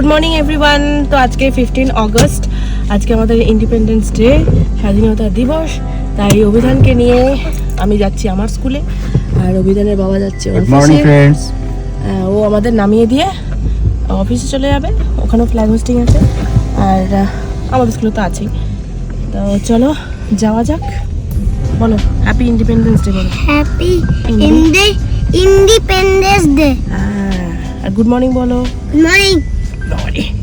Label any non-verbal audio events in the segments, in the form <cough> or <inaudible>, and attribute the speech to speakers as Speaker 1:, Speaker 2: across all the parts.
Speaker 1: Good morning everyone তো আজকে fifteen August আজকে আমাদের ইন্ডিপেন্ডেন্স ডে স্বাধীনতা দিবস। তাই অভিধানকে নিয়ে আমি যাচ্ছি আমার স্কুলে আর অভিধানের বাবা যাচ্ছে
Speaker 2: গুড মর্নিং
Speaker 1: ও আমাদের নামিয়ে দিয়ে অফিসে চলে যাবে। ওখানেও ফ্ল্যাগ হোস্টিং আছে। আর আমাদের স্কুলে তো আছেই। তো চলো যাওয়া যাক। বলো হ্যাপি ইন্ডিপেন্ডেন্স ডে বলো।
Speaker 3: Happy
Speaker 1: Indi-
Speaker 3: Indi Independence Day.
Speaker 1: হ্যাঁ, আর গুড মর্নিং বলো
Speaker 3: Good morning.
Speaker 1: মর্নিং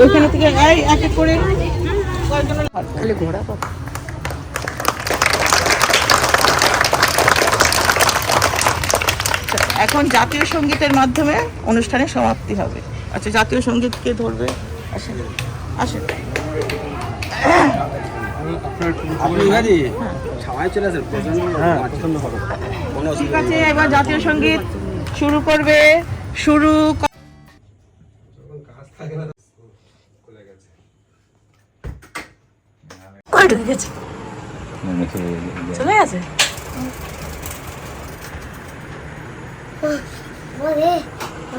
Speaker 1: ওইখানে থেকে এক এক করে খালি ঘোড়া
Speaker 4: এখন জাতীয় সঙ্গীতের মাধ্যমে অনুষ্ঠানের সমাপ্তি হবে। আচ্ছা জাতীয় সংগীত কে ধরবে? আসেন আসেন। ঠিক আছে এবার জাতীয় সংগীত শুরু করবে শুরু ক-
Speaker 1: কই ঢুকে গেছে। চলে গেছে?
Speaker 3: ওরে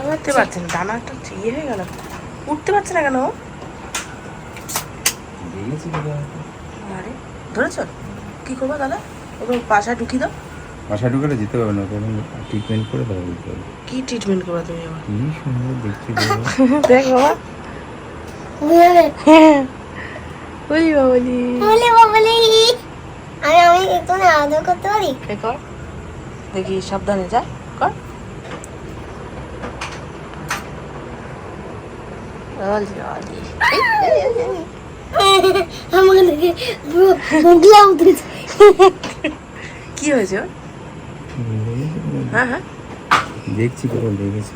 Speaker 1: উঠতে পারছে না ডানা একটা ইয়ে হয়ে গেল। উঠতে পারছে না কেন? ও? আরে ধরেছ? কি করব দাদা ওকে বাসায় ঢুকিয়ে দাও।
Speaker 2: বাসা ঢুকালে যেতে পারবে না তখন ট্রিটমেন্ট করে যেতে হবে।
Speaker 1: কি ট্রিটমেন্ট করবা তুমি আবার?
Speaker 2: কি সুন্দর দেখছি। <laughs>
Speaker 1: দেখ বাবা।
Speaker 3: ওরে <laughs>
Speaker 1: বলি বাবলি।
Speaker 3: বলে বলে আমি আমি একটু আদর করতে পারি?
Speaker 1: কর। দেখি সাবধানে যা কর। কি হয়েছে? হ্যাঁ হ্যাঁ।
Speaker 2: দেখছি কেবল দেখেছি।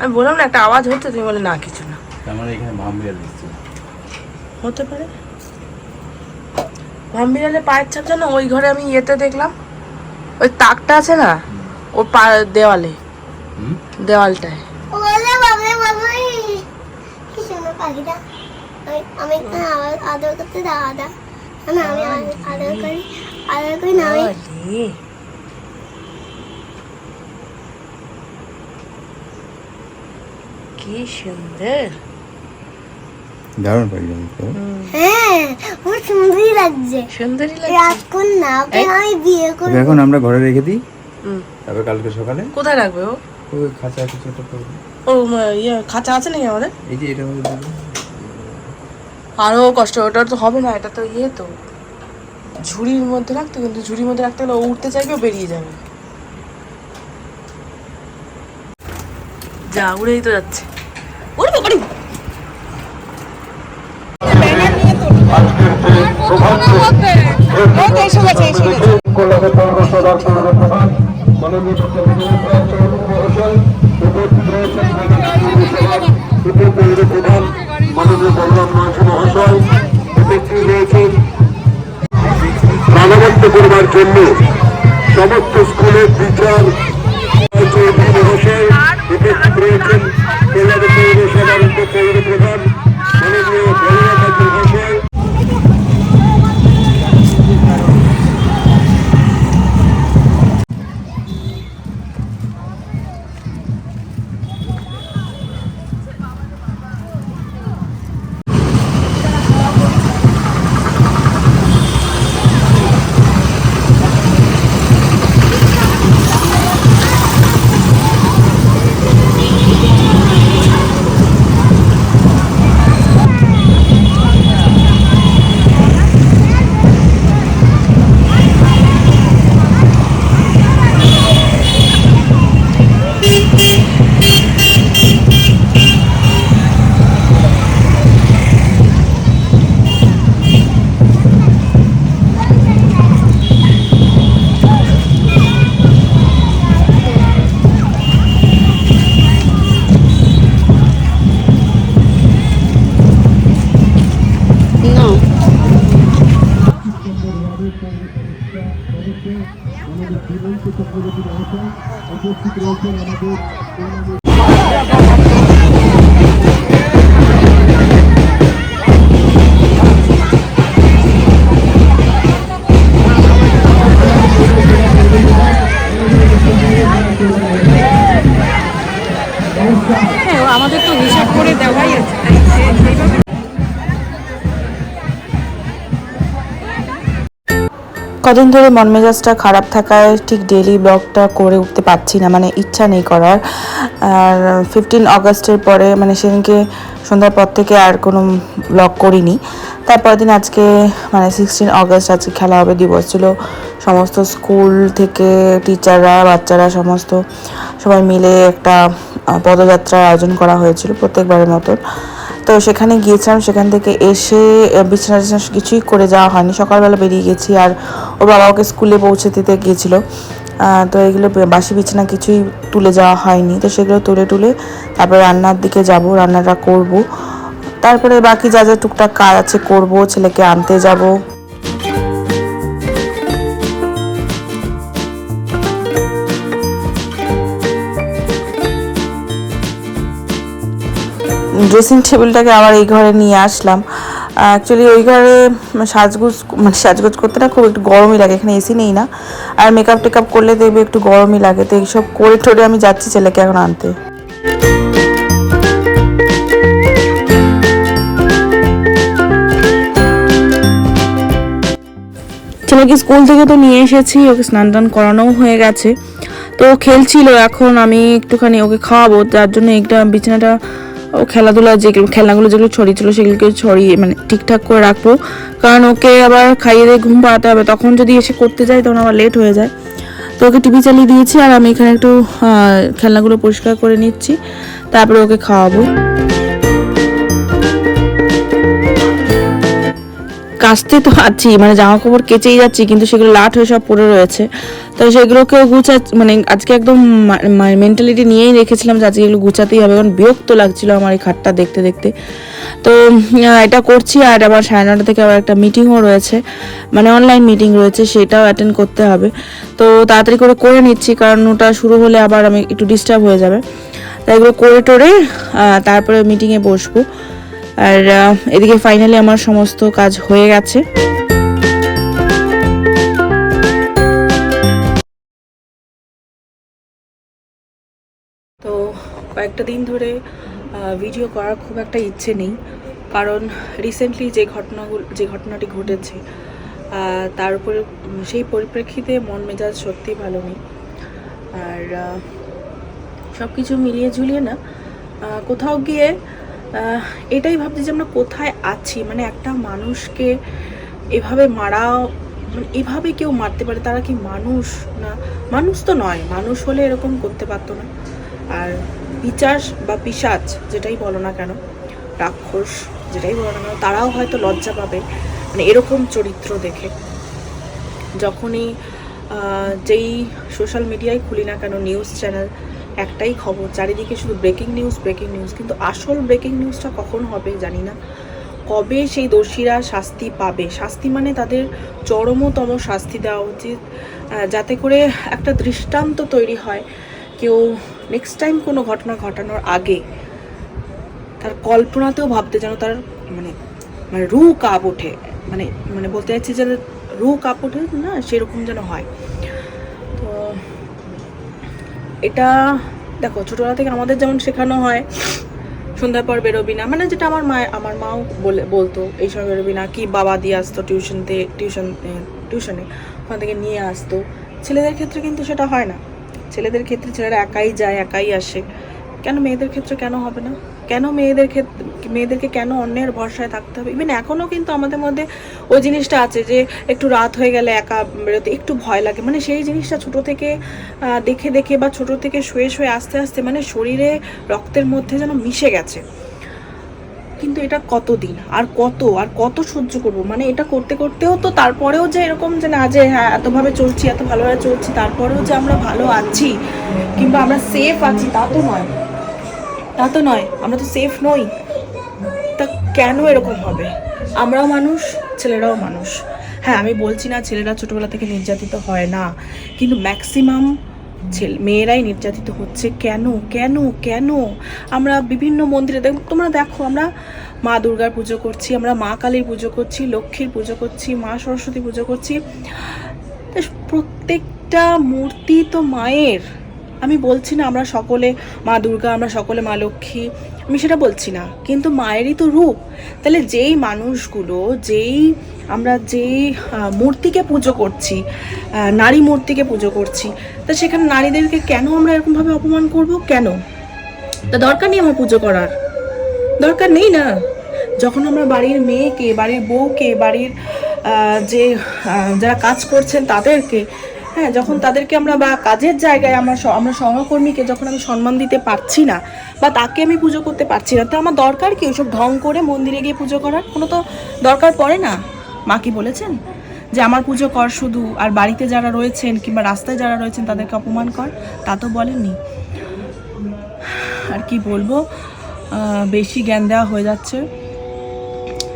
Speaker 1: আমি বললাম না একটা আওয়াজ হচ্ছে তুমি বলে না কিছু না।
Speaker 2: আমার এখানে ভামবিড়াল দিচ্ছে
Speaker 1: হতে পারে। ভাম্বিরালে পায়ের ছাপ জানো ওই ঘরে আমি ইয়েতে দেখলাম। ওই তাকটা আছে না? ওর পা দেওয়ালে। দেওয়ালটায়।
Speaker 3: ওলে বাবা বাবা কি সুন্দর পাখিটা। আমি আমি আদর- আদর করতে দাও আদা। না আমি আদর- আদর করি আদর করি না আমি।
Speaker 1: কি সুন্দর।
Speaker 2: দারুণ পাখি তো।
Speaker 3: হ্যাঁ খুব সুন্দরই লাগছে।
Speaker 1: সুন্দরই লাগছে?
Speaker 3: রাজকন্যা ওকে আমি বিয়ে
Speaker 2: ওকে এখন আমরা ঘরে রেখে দিই।
Speaker 1: হুম।
Speaker 2: তারপর কালকে সকালে
Speaker 1: কোথায় রাখবে ও?
Speaker 2: ওই খাঁচা কিছু একটা করব
Speaker 1: ও ইয়ে খাঁচা আছে নাকি আমাদের?
Speaker 2: এই যে এটা মধ্যে
Speaker 1: আরও কষ্ট ওটা তো হবে না এটা তো ইয়ে তো। ঝুড়ির মধ্যে রাখতে কিন্তু ঝুড়ির মধ্যে রাখতে গেলে ও উঠতে চাইবে ও বেরিয়ে যাবে। যা উড়েই তো যাচ্ছে। উড়বে বাড়ি
Speaker 5: কলকাতা পৌরসভার আমাদের
Speaker 3: জীবন্ত
Speaker 5: চক্রবর্তী মহাশয় উপস্থিত রয়েছেন আমাদের
Speaker 6: কদিন ধরে মন মেজাজটা খারাপ থাকায় ঠিক ডেলি ব্লগটা করে উঠতে পারছি না মানে ইচ্ছা নেই করার। আর ফিফটিন আগস্টের পরে মানে সেদিনকে সন্ধ্যার পর থেকে আর কোনো ব্লগ করিনি। তারপর দিন আজকে মানে সিক্সটিন আগস্ট আজকে খেলা হবে দিবস ছিল। সমস্ত স্কুল থেকে টিচাররা বাচ্চারা, সমস্ত সবাই মিলে একটা পদযাত্রার আয়োজন করা হয়েছিল প্রত্যেকবারের মতন। তো সেখানে গিয়েছিলাম, সেখান থেকে এসে বিছানা টিছানা কিছুই করে যাওয়া হয়নি। সকালবেলা বেরিয়ে গেছি আর ওর বাবা ওকে স্কুলে পৌঁছে দিতে গিয়েছিল। তো এগুলো বাসি বিছানা কিছুই তুলে যাওয়া হয়নি। তো সেগুলো তুলে তুলে তারপরে রান্নার দিকে যাব, রান্নাটা করব। তারপরে বাকি যা যা টুকটাক কাজ আছে করব, ছেলেকে আনতে যাব। ড্রেসিং টেবিলটাকে আবার এই ঘরে নিয়ে আসলাম। অ্যাকচুয়ালি ওই ঘরে সাজগুজ মানে সাজগোজ করতে না খুব একটু গরমই লাগে, এখানে এসি নেই না। আর মেকআপ টেকআপ করলে দেখবে একটু গরমই লাগে। তো এইসব করে টোরে আমি যাচ্ছি ছেলেকে এখন আনতে।
Speaker 1: ছেলেকে স্কুল থেকে তো নিয়ে এসেছি, ওকে স্নান টান করানোও হয়ে গেছে। তো খেলছিল, এখন আমি একটুখানি ওকে খাওয়াবো, যার জন্য একটা বিছানাটা ও খেলাধুলা যেগুলো খেলনাগুলো যেগুলো ছড়িয়েছিল সেগুলোকে ছড়িয়ে মানে ঠিকঠাক করে রাখব। কারণ ওকে আবার খাইয়ে দিয়ে ঘুম পাড়াতে হবে। তখন যদি এসে করতে যায় তখন আবার লেট হয়ে যায়। তো ওকে টিভি চালিয়ে দিয়েছি আর আমি এখানে একটু খেলনাগুলো পরিষ্কার করে নিচ্ছি। তারপরে ওকে খাওয়াবো। কাচতে তো আছি মানে জামা কাপড় কেচেই যাচ্ছি, কিন্তু সেগুলো লাট হয়ে সব পড়ে রয়েছে। তো সেগুলোকেও গুছা মানে আজকে একদম মেন্টালিটি নিয়েই রেখেছিলাম যে আজকে এগুলো গুছাতেই হবে। কারণ বিরক্ত লাগছিল আমার এই খাটটা দেখতে দেখতে। তো এটা করছি, আর আবার সাড়ে নটা থেকে আবার একটা মিটিংও রয়েছে। মানে অনলাইন মিটিং রয়েছে, সেটাও অ্যাটেন্ড করতে হবে। তো তাড়াতাড়ি করে করে নিচ্ছি, কারণ ওটা শুরু হলে আবার আমি একটু ডিস্টার্ব হয়ে যাবে। তাই এগুলো করে টোরে তারপরে মিটিংয়ে বসবো। আর এদিকে ফাইনালি আমার সমস্ত কাজ হয়ে গেছে। তো কয়েকটা দিন ধরে ভিডিও করার খুব একটা ইচ্ছে নেই। কারণ রিসেন্টলি যে ঘটনাগুলো, যে ঘটনাটি ঘটেছে তার উপরে, সেই পরিপ্রেক্ষিতে মন মেজাজ সত্যি ভালো নেই। আর সব কিছু মিলিয়ে ঝুলিয়ে না কোথাও গিয়ে এটাই ভাবছি যে আমরা কোথায় আছি। মানে একটা মানুষকে এভাবে মারা মানে এভাবে কেউ মারতে পারে, তারা কি মানুষ না? মানুষ তো নয়, মানুষ হলে এরকম করতে পারতো না। আর পিচাস বা পিসাচ, যেটাই বলো না কেন, রাক্ষস, যেটাই বলো না কেন, তারাও হয়তো লজ্জা পাবে। মানে এরকম চরিত্র দেখে। যখনই যেই সোশ্যাল মিডিয়ায় খুলি না কেন নিউজ চ্যানেল একটাই খবর, চারিদিকে শুধু ব্রেকিং নিউজ ব্রেকিং নিউজ কিন্তু আসল ব্রেকিং নিউজটা কখন হবে জানি না। কবে সেই দোষীরা শাস্তি পাবে? শাস্তি মানে তাদের চরমতম শাস্তি দেওয়া উচিত। যাতে করে একটা দৃষ্টান্ত তৈরি হয় কেউ নেক্সট টাইম কোনো ঘটনা ঘটানোর আগে তার কল্পনাতেও ভাবতে যেন তার মানে মানে রু কাপ ওঠে। মানে মানে বলতে চাইছি যে রু কাপ ওঠে না, সেরকম যেন হয়। এটা, দেখো, ছোটোবেলা থেকে আমাদের যেমন শেখানো হয়, সন্ধ্যার পর বেরোবি না মানে যেটা আমার মা আমার মাও বলে, বলতো, এই সময় বেরোবি না, কি বাবা দিয়ে আসতো টিউশনতে, টিউশন টিউশনে, ওখান থেকে নিয়ে আসতো। ছেলেদের ক্ষেত্রে কিন্তু সেটা হয় না। ছেলেদের ক্ষেত্রে ছেলেরা একাই যায়, একাই আসে। কেন, মেয়েদের ক্ষেত্রে কেন হবে না? কেন মেয়েদের ক্ষেত্রে মেয়েদেরকে কেন অন্যের ভরসায় থাকতে হবে? ইভেন এখনও কিন্তু আমাদের মধ্যে ওই জিনিসটা আছে যে, একটু রাত হয়ে গেলে একা বেরোতে একটু ভয় লাগে। মানে সেই জিনিসটা ছোট থেকে দেখে দেখে বা ছোট থেকে শুয়ে শুয়ে আস্তে আস্তে মানে শরীরে রক্তের মধ্যে যেন মিশে গেছে। কিন্তু এটা কতদিন? আর কত? আর কত সহ্য করব? মানে এটা করতে করতেও তো তারপরেও যে এরকম যে না যে হ্যাঁ এতভাবে চলছি, এত ভালোভাবে চলছি, তারপরেও যে আমরা ভালো আছি কিংবা আমরা সেফ আছি, তা তো নয়। তা তো নয়, আমরা তো সেফ নই। তা কেন এরকম হবে? আমরাও মানুষ, ছেলেরাও মানুষ। হ্যাঁ আমি বলছি না ছেলেরা ছোটোবেলা থেকে নির্যাতিত হয় না, কিন্তু ম্যাক্সিমাম ছেলে, মেয়েরাই নির্যাতিত হচ্ছে। কেন? কেন? কেন? আমরা বিভিন্ন মন্দিরে দেখ, তোমরা দেখো, আমরা মা দুর্গার পুজো করছি, আমরা মা কালীর পুজো করছি, লক্ষ্মীর পুজো করছি, মা সরস্বতী পুজো করছি। প্রত্যেকটা মূর্তি তো মায়ের। আমি বলছি না আমরা সকলে মা দুর্গা, আমরা সকলে মা লক্ষ্মী, আমি সেটা বলছি না। কিন্তু মায়েরই তো রূপ। তাহলে যেই মানুষগুলো, যেই আমরা যেই মূর্তিকে পুজো করছি নারী মূর্তিকে পুজো করছি, তা সেখানে নারীদেরকে কেন আমরা এরকমভাবে অপমান করব? কেন? তা দরকার নেই আমার পুজো করার। দরকার নেই না। যখন আমরা বাড়ির মেয়েকে, বাড়ির বউকে, বাড়ির যে যারা কাজ করছেন তাদেরকে হ্যাঁ যখন তাদেরকে আমরা বা কাজের জায়গায় আমরা আমরা সহকর্মীকে যখন আমি সম্মান দিতে পারছি না বা তাকে আমি পুজো করতে পারছি না, তো আমার দরকার কি ওইসব ঢং করে মন্দিরে গিয়ে পুজো করার? কোনো তো দরকার পড়ে না। মা কি বলেছেন? যে আমার পুজো কর শুধু, আর বাড়িতে যারা রয়েছেন কিংবা রাস্তায় যারা রয়েছেন তাদেরকে অপমান কর, তা তো বলেননি। আর কি বলব? বেশি জ্ঞান দেওয়া হয়ে যাচ্ছে।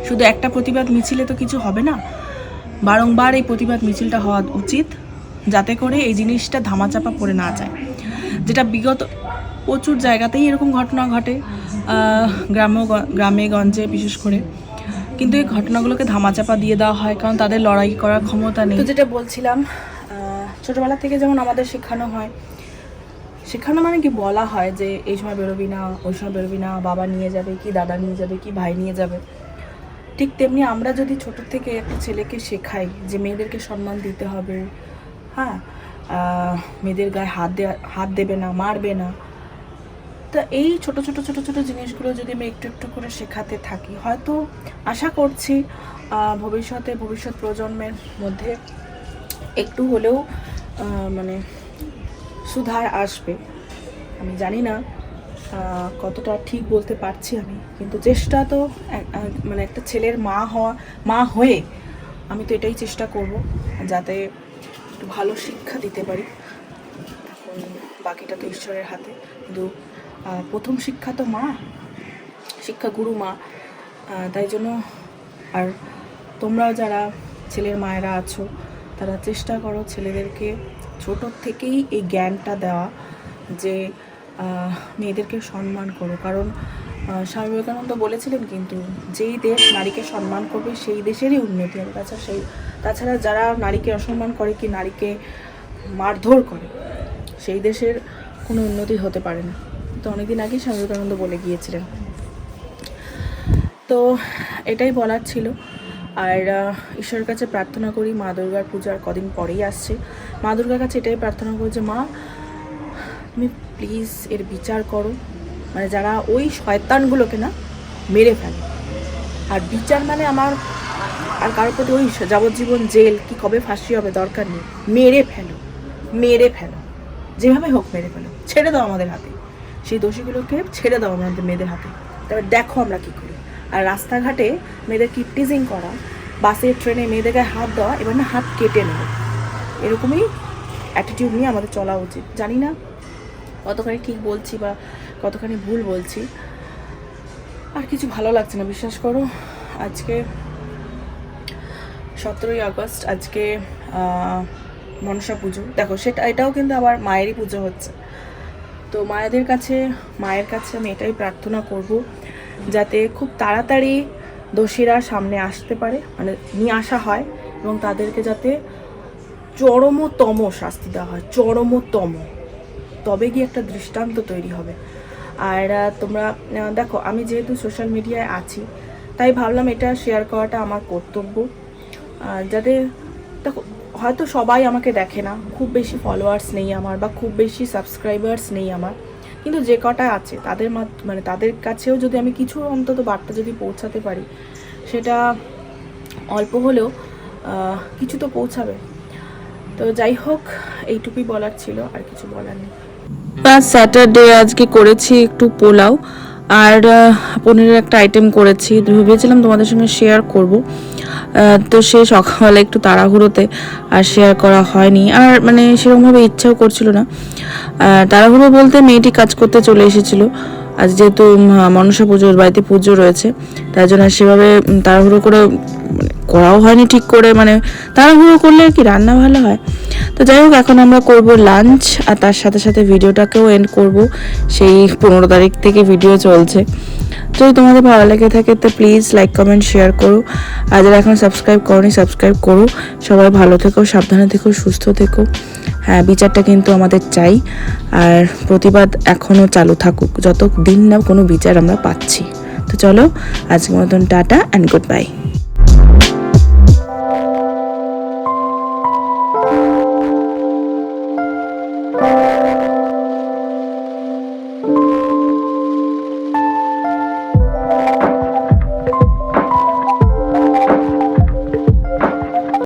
Speaker 1: শুধু একটা প্রতিবাদ মিছিলে তো কিছু হবে না। বারংবার এই প্রতিবাদ মিছিলটা হওয়া উচিত। যাতে করে এই জিনিসটা ধামাচাপা পড়ে না যায়। যেটা বিগত প্রচুর জায়গাতেই এরকম ঘটনা ঘটে আহ, গ্রাম্য গ্রামে গঞ্জে বিশেষ করে। কিন্তু এই ঘটনাগুলোকে ধামাচাপা দিয়ে দেওয়া হয় কারণ তাদের লড়াই করার ক্ষমতা নেই। যেটা বলছিলাম ছোটোবেলা থেকে যেমন আমাদের শেখানো হয় শেখানো মানে কি বলা হয় যে এই সময় বেরোবি না ওই সময় বেরোবি না বাবা নিয়ে যাবে কি দাদা নিয়ে যাবে কি ভাই নিয়ে যাবে। ঠিক তেমনি আমরা যদি ছোট থেকে একটা ছেলেকে শেখাই যে মেয়েদেরকে সম্মান দিতে হবে হ্যাঁ মেয়েদের গায়ে হাত দেওয়া হাত দেবে না, মারবে না। তা এই ছোট ছোট ছোট ছোট জিনিসগুলো যদি আমি একটু একটু করে শেখাতে থাকি, হয়তো আশা করছি ভবিষ্যতে, ভবিষ্যৎ প্রজন্মের মধ্যে একটু হলেও মানে সুধার আসবে। আমি জানি না কতটা ঠিক বলতে পারছি আমি, কিন্তু চেষ্টা তো মানে একটা ছেলের মা হওয়া, মা হয়ে আমি তো এটাই চেষ্টা করব, যাতে ভালো শিক্ষা দিতে পারি। এখন বাকিটা তো ঈশ্বরের হাতে। কিন্তু প্রথম শিক্ষা তো মা। শিক্ষা গুরু মা। তাই জন্য আর তোমরাও যারা ছেলের মায়েরা আছো, তারা চেষ্টা করো ছেলেদেরকে ছোট থেকেই এই জ্ঞানটা দেওয়া যে মেয়েদেরকে সম্মান করো। কারণ স্বামী বিবেকানন্দ বলেছিলেন কিন্তু যেই দেশ নারীকে সম্মান করবে, সেই দেশেরই উন্নতি হবে। তাছাড়া সেই তাছাড়া যারা নারীকে অসম্মান করে কি নারীকে মারধর করে, সেই দেশের কোনো উন্নতি হতে পারে না। তো অনেকদিন আগেই স্বামী বিবেকানন্দ বলে গিয়েছিলেন। তো এটাই বলার ছিল। আর ঈশ্বরের কাছে প্রার্থনা করি, মা দুর্গার পূজা আর কদিন পরেই আসছে। মা দুর্গার কাছে এটাই প্রার্থনা করি যে, মা, তুমি প্লিজ এর বিচার করো। মানে যারা ওই শয়তানগুলোকে না মেরে ফেলে। আর বিচার মানে আমার আর কারোর প্রতি ওই যাবজ্জীবন জেল কি কবে ফাঁসি হবে দরকার নেই। মেরে ফেলো মেরে ফেলো। যেভাবে হোক মেরে ফেলো। ছেড়ে দাও আমাদের হাতে। সেই দোষীগুলোকে ছেড়ে দাও আমাদের মেয়েদের হাতে। তারপর দেখো আমরা কি করি। আর রাস্তাঘাটে মেয়েদের কিপটিজিং করা, বাসে, ট্রেনে মেয়েদের গায়ে হাত দেওয়া, এবার না হাত কেটে নেবে এরকমই অ্যাটিটিউড নিয়ে আমাদের চলা উচিত। জানি না কতখানি ঠিক বলছি বা কতখানি ভুল বলছি। আর কিছু ভালো লাগছে না, বিশ্বাস করো। আজকে সতেরোই আগস্ট, আজকে মনসা পুজো। দেখো, সেটা, এটাও কিন্তু আবার মায়েরই পুজো হচ্ছে। তো মায়েদের কাছে, মায়ের কাছে আমি এটাই প্রার্থনা করব, যাতে খুব তাড়াতাড়ি দোষীরা সামনে আসতে পারে মানে নিয়ে আসা হয়, এবং তাদেরকে যাতে চরমতম শাস্তি দেওয়া হয়, চরমতম। তবে গিয়ে একটা দৃষ্টান্ত তৈরি হবে। আর তোমরা দেখো, আমি যেহেতু সোশ্যাল মিডিয়ায় আছি, তাই ভাবলাম এটা শেয়ার করাটা আমার কর্তব্য। যাতে, দেখো, হয়তো সবাই আমাকে দেখে না, খুব বেশি ফলোয়ার্স নেই আমার বা খুব বেশি সাবস্ক্রাইবার্স নেই আমার। কিন্তু যে কটা আছে, তাদের মানে তাদের কাছেও যদি আমি কিছু অন্তত বার্তা যদি পৌঁছাতে পারি, সেটা অল্প হলেও কিছু তো পৌঁছাবে। তো যাই হোক, এইটুকুই বলার ছিল, আর কিছু বলার নেই।
Speaker 6: ফার্স্ট স্যাটারডে আজকে করেছি একটু পোলাও আর পনিরের একটা আইটেম করেছি। ভেবেছিলাম তোমাদের সঙ্গে শেয়ার করব। তো সে সকালে একটু তাড়াহুড়োতে আর শেয়ার করা হয়নি। আর মানে সেরকমভাবে ইচ্ছাও করছিল না। তাড়াহুড়ো বলতে মেয়েটি কাজ করতে চলে এসেছিল।
Speaker 1: আজ যেহেতু মনসা পুজোর বাড়িতে পুজো রয়েছে, তাই জন্য সেভাবে তাড়াহুড়ো করে মানে করাও হয়নি ঠিক করে মানে তাড়াহুড়ো করলে আর কি রান্না ভালো হয়। তো যাই হোক, এখন আমরা করব লাঞ্চ আর তার সাথে সাথে ভিডিওটাকেও এন্ড করব। সেই পনেরো তারিখ থেকে ভিডিও চলছে। যদি তোমাদের ভালো লেগে থাকে, তো প্লিজ লাইক কমেন্ট শেয়ার করো। আর যারা এখন সাবস্ক্রাইব করনি সাবস্ক্রাইব করো। সবাই ভালো থেকো, সাবধানে থেকো, সুস্থ থেকো। হ্যাঁ বিচারটা কিন্তু আমাদের চাই। আর প্রতিবাদ এখনও চালু থাকুক। যত দিন না কোনো বিচার আমরা পাচ্ছি। তো চলো, আজকের মতন টাটা অ্যান্ড গুড বাই